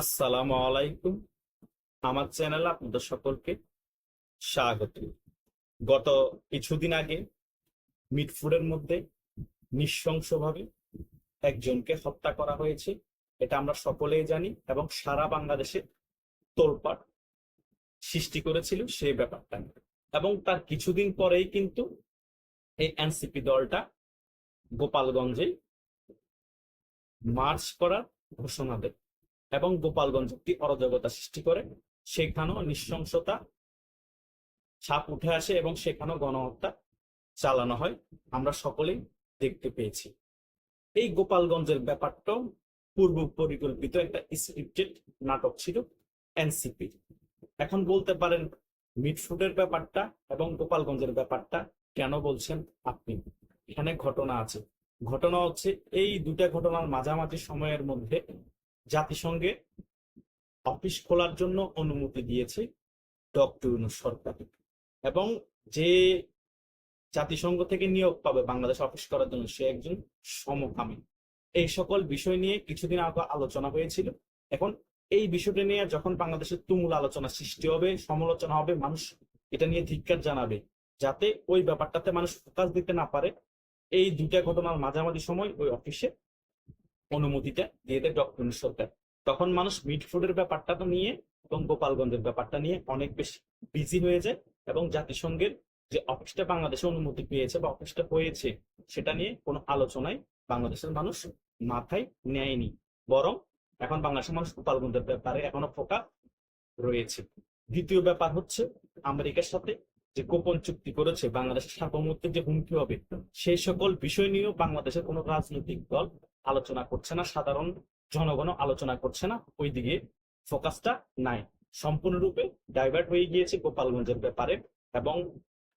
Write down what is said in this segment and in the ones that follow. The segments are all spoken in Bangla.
আসসালামু আলাইকুম। আমার চ্যানেলে আপনাদের সকলকে স্বাগত। গত কিছুদিন আগে মিটফুডের মধ্যে নৃশংসভাবে একজনকে হত্যা করা হয়েছে, এটা আমরা সকলেই জানি এবং সারা বাংলাদেশে তোলপাড় সৃষ্টি করেছিল সেই ব্যাপারটা। এবং তার কিছুদিন পরেই কিন্তু এই এনসিপি দলটা গোপালগঞ্জে মার্চ করার ঘোষণা দেয়। এবং গোপালগঞ্জ একটি অরাজকতা সৃষ্টি করে। সেখানেও নৃশংসতা ছাপ উঠে আসে এবং সেখানেও গণহত্যা চালানো হয়। আমরা সকলেই দেখতে পেয়েছি। এই গোপালগঞ্জের ব্যাপারটাও পূর্ব পরিকল্পিত একটা স্ক্রিপ্টেড নাটক ছিল এনসিপি। এখন বলতে পারেন মিটফুডের ব্যাপারটা এবং গোপালগঞ্জের ব্যাপারটা কেন বলছেন আপনি? এখানে ঘটনা আছে। ঘটনা হচ্ছে, এই দুটা ঘটনার মাঝামাঝি সময়ের মধ্যে জাতিসংঘে অফিস খোলার জন্য অনুমতি দিয়েছে ডক্টর ইউনূস সরকার। এবং যে জাতিসংঘ থেকে নিয়োগ পাবে বাংলাদেশ অফিস করার জন্য, সে একজন সমকামী। এই সকল বিষয় নিয়ে কিছুদিন আগে আলোচনা হয়েছিল। এখন এই বিষয়টা নিয়ে যখন বাংলাদেশের তুমুল আলোচনা সৃষ্টি হবে, সমালোচনা হবে, মানুষ এটা নিয়ে ধিক্কার জানাবে, যাতে ওই ব্যাপারটাতে মানুষ ফোকাস দিতে না পারে, এই দুইটা ঘটনার মাঝামাঝি সময় ওই অফিসে অনুমতিটা দিয়ে দেয় ডক্টর সরকার। তখন মানুষ মিড ফুডের ব্যাপারটা তো নিয়ে এবং গোপালগঞ্জের ব্যাপারটা নিয়ে অনেক বেশি বিজি হয়ে যায় এবং জাতিসংঘের যে অফিসটা বাংলাদেশে অনুমতি পেয়েছে বা অফিসটা হয়েছে সেটা নিয়ে কোনো আলোচনায় বাংলাদেশের মানুষ মাথায় নেয়নি। বরং এখন বাংলাদেশের মানুষ গোপালগঞ্জের ব্যাপারে এখনও ফোকা রয়েছে। দ্বিতীয় ব্যাপার হচ্ছে আমেরিকার সাথে যে গোপন চুক্তি করেছে বাংলাদেশের সার্বভৌমত্বের যে হুমকি হবে সেই সকল বিষয় নিয়েও বাংলাদেশের কোনো রাজনৈতিক দল আলোচনা করছে না, সাধারণ জনগণ আলোচনা করছে না, ওইদিকে ফোকাসটা নাই। সম্পূর্ণরূপে ডাইভার্ট হয়ে গিয়েছে গোপালগঞ্জের ব্যাপারে এবং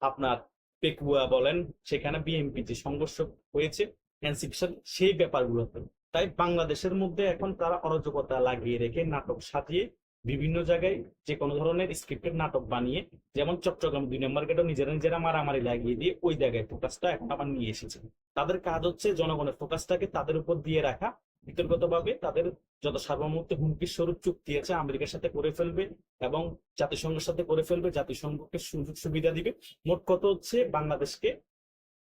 আপনার পেকুয়া বলেন, সেখানে বিএনপি যে সংঘর্ষ হয়েছে এনসিপির সেই ব্যাপারগুলোতে। তাই বাংলাদেশের মধ্যে এখন তারা অরাজকতা লাগিয়ে রেখে নাটক সাজিয়ে বিভিন্ন জায়গায় যে কোনো ধরনের স্ক্রিপ্টেড নাটক বানিয়ে, যেমন চট্টগ্রাম দুই নম্বর গেটও নিজেরা নিজেরা মারামারি লাগিয়ে দিয়ে ওই জায়গায় ফোকাসটা এখন আবার নিয়ে এসেছে। তাদের কাজ হচ্ছে জনগণের ফোকাসটাকে তাদের উপর দিয়ে রাখা, বিতর্কতভাবে তাদের যত সার্বভৌমত্ব হুমকির স্বরূপ চুক্তি আছে আমেরিকার সাথে করে ফেলবে এবং জাতিসংঘের সাথে করে ফেলবে, জাতিসংঘকে সুযোগ সুবিধা দিবে। মোট কত হচ্ছে বাংলাদেশকে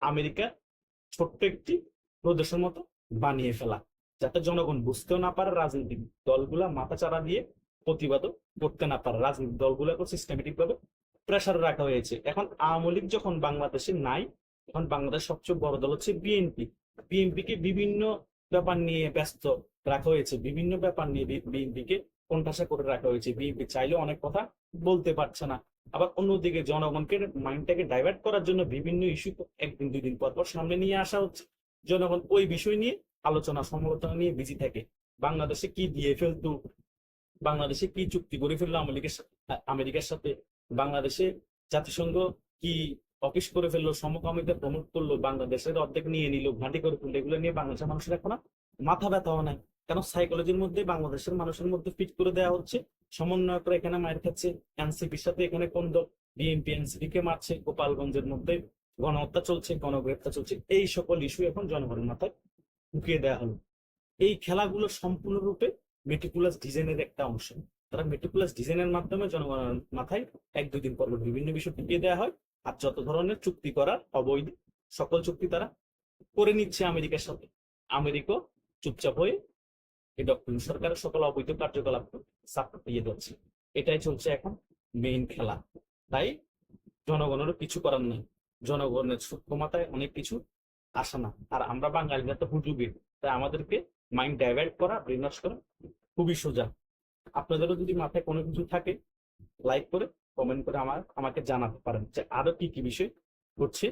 আমেরিকা ছোট্ট একটি প্রদেশের মতো বানিয়ে ফেলা, যাতে জনগণ বুঝতেও না পারে রাজনৈতিক দলগুলা মাথা চারা দিয়ে প্রতিবাদও করতে না পারে। রাজনৈতিক দলগুলোকে সিস্টেমেটিক ভাবে প্রেশার রাখা হয়েছে। এখন আওয়ামী লীগ যখন বাংলাদেশে নাই এখন বাংলাদেশ সবচেয়ে বড় দল হচ্ছে বিএনপি বিএনপি কে বিভিন্ন ব্যাপার নিয়ে ব্যস্ত রাখা হয়েছে। বিভিন্ন ব্যাপার নিয়ে বিএনপি কে কোণঠাসা করে রাখা হয়েছে। বিএনপি চাইলে অনেক কথা বলতে পারছে না। আবার অন্যদিকে জনগণকে মাইন্ডটাকে ডাইভার্ট করার জন্য বিভিন্ন ইস্যু একদিন দুই দিন পর পর সামনে নিয়ে আসা হচ্ছে। জনগণ ওই বিষয় নিয়ে আলোচনা, সমালোচনা নিয়ে বিজি থাকে। বাংলাদেশে কি দিয়ে ফেলতো বাংলাদেশে কি চুক্তি করে ফেলল আমেরিকার সাথে? আমেরিকার সাথে বাংলাদেশে জাতিসংঘ কি অফিস করে ফেলল, সমকামিতা প্রমোট করল, বাংলাদেশের অর্ধেক নিয়ে নিল, ঘাঁটি করে ফেলল, এগুলো নিয়ে বাংলাদেশের মানুষের এখন মাথা ব্যথা ব্যথাও নাই। কেন সাইকোলজির মধ্যে বাংলাদেশের মানুষের মধ্যে ফিট করে দেওয়া হচ্ছে, সমন্বয় করে এখানে মায়ের খাচ্ছে এনসিপির সাথে এখানে কোন দল বিএনপি এনসিপি কে মারছে, গোপালগঞ্জের মধ্যে গণহত্যা চলছে গণগ্রেপ্তার চলছে, এই সকল ইস্যু এখন জনগণের মাথায় ঢুকিয়ে দেওয়া হলো। এই খেলাগুলো সম্পূর্ণরূপে মেটিকুলাস ডিজাইনের একটা অংশ। তারা মেটিকুলাস ডিজাইনের মাধ্যমে জনগণের মাথায় এক দুই দিন পর বিভিন্ন বিষয় ঢুকিয়ে দেওয়া হয় আর যত ধরনের চুক্তি করার অবৈধ সকল চুক্তি তারা করে নিচ্ছে আমেরিকার সাথে। আমেরিকা চুপচাপ হয়ে এই ডক্টর সরকারের সকল অবৈধ কার্যকলাপ সাপোর্ট দিয়ে দিচ্ছে। এটাই চলছে এখন মেইন খেলা। তাই জনগণেরও কিছু করার নেই। জনগণের সূক্ষ্ম মাথায় অনেক কিছু আসে না। আর আমরা বাঙালিরা তো হুজুগের তাই আমাদেরকে মাইন্ড ডাইভার্ট করা ব্রেন করা খুবই সোজা। আপনাদেরও যদি মাথায় কোনো কিছু থাকে লাইক করে কমেন্ট করে আমার, আমাকে জানাতে পারেন যে আরও কি কি বিষয় ঘটছে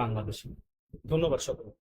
বাংলাদেশে। ধন্যবাদ সকলকে।